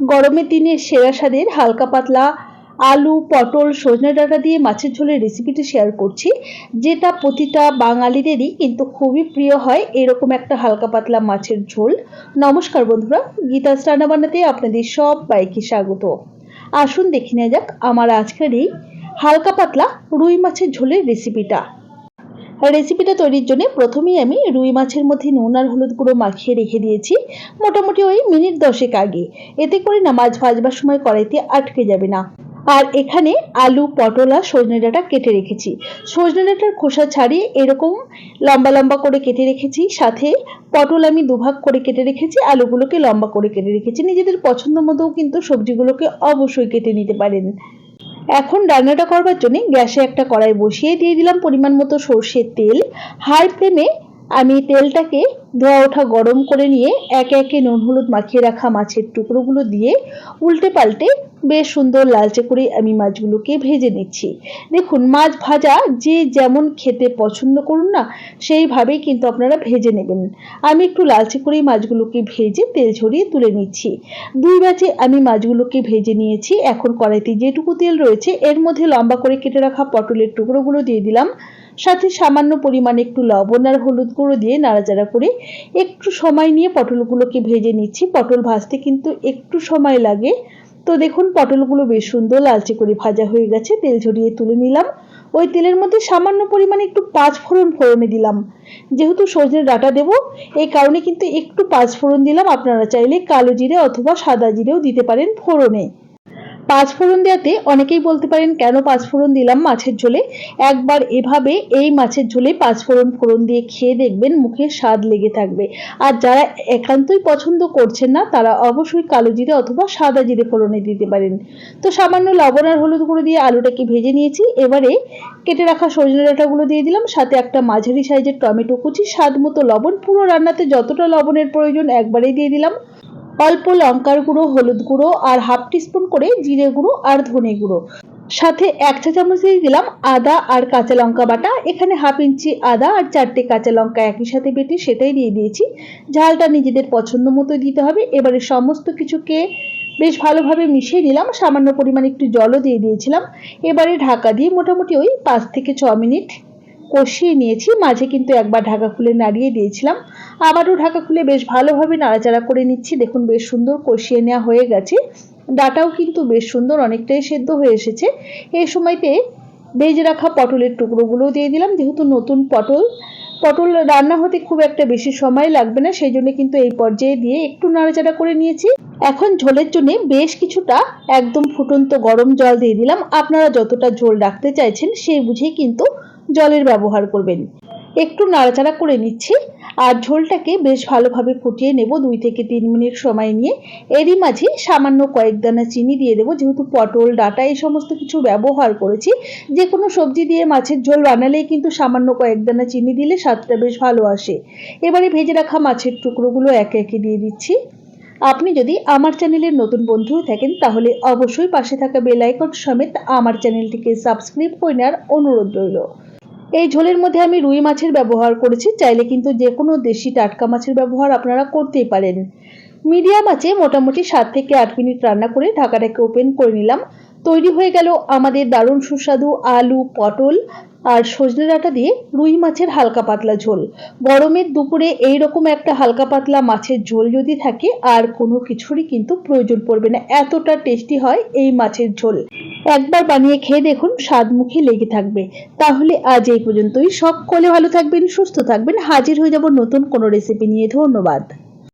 গরমের দিনে সেরা স্বাদের হালকা পাতলা আলু, পটল, সজনে ডাঁটা দিয়ে মাছের ঝোলের রেসিপিটি শেয়ার করছি। যেটা প্রতিটা বাঙালিদেরই কিন্তু খুবই প্রিয় হয় এরকম একটা হালকা পাতলা মাছের ঝোল। নমস্কার বন্ধুরা গীতাস রান্না বান্নাতে আপনাদের সব বাইকে স্বাগত। আসুন দেখে নেওয়া যাক আমার আজকের এই হালকা পাতলা রুই মাছের ঝোলের রেসিপিটা রেসিপিটা তৈরির জন্য প্রথমেই আমি রুই মাছের মধ্যে নুন আর হলুদ গুঁড়ো মাখিয়ে রেখে দিয়েছি। মোটামুটি ওই মিনিট দশেক আগে। এতে করে না মাছ ভাজবার সময় কড়াইতে আটকে যাবে না। আর এখানে আলু, পটল আর সজনে ডাঁটা কেটে রেখেছি। সজনে ডাঁটার খোসা ছাড়িয়ে এরকম লম্বা লম্বা করে কেটে রেখেছি। সাথে পটল আমি দুভাগ করে কেটে রেখেছি। আলুগুলোকে লম্বা করে কেটে রেখেছি। নিজেদের পছন্দ মতোও কিন্তু সবজিগুলোকে অবশ্যই কেটে নিতে পারেন। এখন রান্নাটা করবার জন্য গ্যাসে একটা কড়াই বসিয়ে দিয়ে দিলাম পরিমাণ মতো সর্ষের তেল। হাই ফ্লেমে আমি তেলটাকে ধোয়া ওঠা গরম করে নিয়ে একে একে নুন, হলুদ মাখিয়ে রাখা মাছের টুকরোগুলো দিয়ে উল্টে পাল্টে বেশ সুন্দর লালচে করে আমি মাছগুলোকে ভেজে নিচ্ছি। দেখুন, মাছ ভাজা যে যেমন খেতে পছন্দ করুন না, সেইভাবেই কিন্তু আপনারা ভেজে নেবেন। আমি একটু লালচে করেই মাছগুলোকে ভেজে তেল ঝরিয়ে তুলে নিচ্ছি। দুই ব্যাচে আমি মাছগুলোকে ভেজে নিয়েছি। এখন কড়াইতে যেটুকু তেল রয়েছে, এর মধ্যে লম্বা করে কেটে রাখা পটলের টুকরোগুলো দিয়ে দিলাম। সাথে সামান্য পরিমাণে একটু লবণ আর হলুদ গুঁড়ো দিয়ে নাড়াচাড়া করে একটু সময় নিয়ে পটলগুলোকে ভেজে নিচ্ছি। পটল ভাজতে কিন্তু একটু সময় লাগে। তো দেখুন, পটলগুলো বেশ সুন্দর লালচে করে ভাজা হয়ে গেছে। তেল ঝরিয়ে তুলে নিলাম। ওই তেলের মধ্যে সামান্য পরিমাণে একটু পাঁচ ফোড়ন ফোড়নে দিলাম। যেহেতু সজনের ডাটা দেবো, এই কারণে কিন্তু একটু পাঁচ ফোড়ন দিলাম। আপনারা চাইলে কালো জিরে অথবা সাদা জিরেও দিতে পারেন ফোড়নে। পাঁচ ফোড়ন দেওয়াতে অনেকেই বলতে পারেন, কেন পাঁচ ফোড়ন দিলাম মাছের ঝোলে? একবার এভাবে এই মাছের ঝোলে পাঁচ ফোড়ন ফোড়ন দিয়ে খেয়ে দেখবেন মুখে স্বাদ লেগে থাকবে। আর যারা একান্তই পছন্দ করছেন না, তারা অবশ্যই কালো জিরে অথবা সাদা জিরে ফোড়নে দিতে পারেন। তো সামান্য লবণ আর হলুদ গুঁড়ো দিয়ে আলুটাকে ভেজে নিয়েছি। এবারে কেটে রাখা সজনে ডাঁটাগুলো দিয়ে দিলাম, সাথে একটা মাঝারি সাইজের টমেটো কুচি, স্বাদ মতো লবণ। পুরো রান্নাতে যতটা লবণের প্রয়োজন একবারেই দিয়ে দিলাম। অল্প লঙ্কার গুঁড়ো, হলুদ গুঁড়ো আর হাফ টিস্পুন করে জিরে গুঁড়ো আর ধনে গুঁড়ো। সাথে এক চা চামচ দিয়ে দিলাম আদা আর কাঁচা লঙ্কা বাটা। এখানে হাফ ইঞ্চি আদা আর চারটে কাঁচা লঙ্কা একই সাথে বেটে সেটাই দিয়ে দিয়েছি। ঝালটা নিজেদের পছন্দ মতো দিতে হবে। এবারে সমস্ত কিছুকে বেশ ভালোভাবে মিশিয়ে নিলাম। সামান্য পরিমাণে একটু জলও দিয়ে দিয়েছিলাম। এবারে ঢাকা দিয়ে মোটামুটি ওই পাঁচ থেকে ছ মিনিট কষিয়ে নিয়েছি। মাঝে কিন্তু একবার ঢাকা খুলে নাড়িয়ে দিয়েছিলাম। আবারও ঢাকা খুলে বেশ ভালোভাবে নাড়াচাড়া করে নিচ্ছি। দেখুন, বেশ সুন্দর কষিয়ে নেওয়া হয়ে গেছে। ডাটাও কিন্তু বেশ সুন্দর, অনেকটাই সেদ্ধ হয়ে এসেছে। এই সময়তে ভেজে রাখা পটলের টুকরোগুলো দিয়ে দিলাম। যেহেতু নতুন পটল পটল রান্না হতে খুব একটা বেশি সময় লাগবে না, সেই জন্য কিন্তু এই পর্যায়ে দিয়ে একটু নাড়াচাড়া করে নিয়েছি। এখন ঝোলের জন্য বেশ কিছুটা একদম ফুটন্ত গরম জল দিয়ে দিলাম। আপনারা যতটা ঝোল রাখতে চাইছেন, সেই বুঝেই কিন্তু জলের ব্যবহার করবেন। একটু নাড়াচাড়া করে নিচ্ছি আর ঝোলটাকে বেশ ভালোভাবে ফুটিয়ে নেব দুই থেকে তিন মিনিট সময় নিয়ে। এরই মাঝে সামান্য কয়েক দানা চিনি দিয়ে দেবো, যেহেতু পটল, ডাটা এই সমস্ত কিছু ব্যবহার করেছি। যে কোনো সবজি দিয়ে মাছের ঝোল বানালেই কিন্তু সামান্য কয়েক দানা চিনি দিলে স্বাদটা বেশ ভালো আসে। এবারে ভেজে রাখা মাছের টুকরোগুলো একে একে দিয়ে দিচ্ছি। আপনি যদি আমার চ্যানেলের নতুন বন্ধু থাকেন, তাহলে অবশ্যই পাশে থাকা বেল আইকন সমেত আমার চ্যানেলটিকে সাবস্ক্রাইব করে নেওয়ার অনুরোধ রইল। এই ঝোলের মধ্যে আমি রুই মাছের ব্যবহার করেছি, চাইলে কিন্তু যে কোনো দেশি টাটকা মাছের ব্যবহার আপনারা করতেই পারেন। মিডিয়াম আছে মোটামুটি সাত থেকে আট মিনিট রান্না করে ঢাকাটাকে ওপেন করে নিলাম। তৈরি হয়ে গেল আমাদের দারুণ সুস্বাদু আলু, পটল আর সজনে ডাঁটা দিয়ে রুই মাছের হালকা পাতলা ঝোল। গরমের দুপুরে এই রকম একটা হালকা পাতলা মাছের ঝোল যদি থাকে, আর কোনো কিছুরই কিন্তু প্রয়োজন পড়বে না। এতটা টেস্টি হয় এই মাছের ঝোল। একবার বানিয়ে খেয়ে দেখুন স্বাদ মুখে লেগে থাকবে। তাহলে আজ এই পর্যন্তই। সকলে ভালো থাকবেন, সুস্থ থাকবেন। হাজির হয়ে যাব নতুন কোনো রেসিপি নিয়ে। ধন্যবাদ।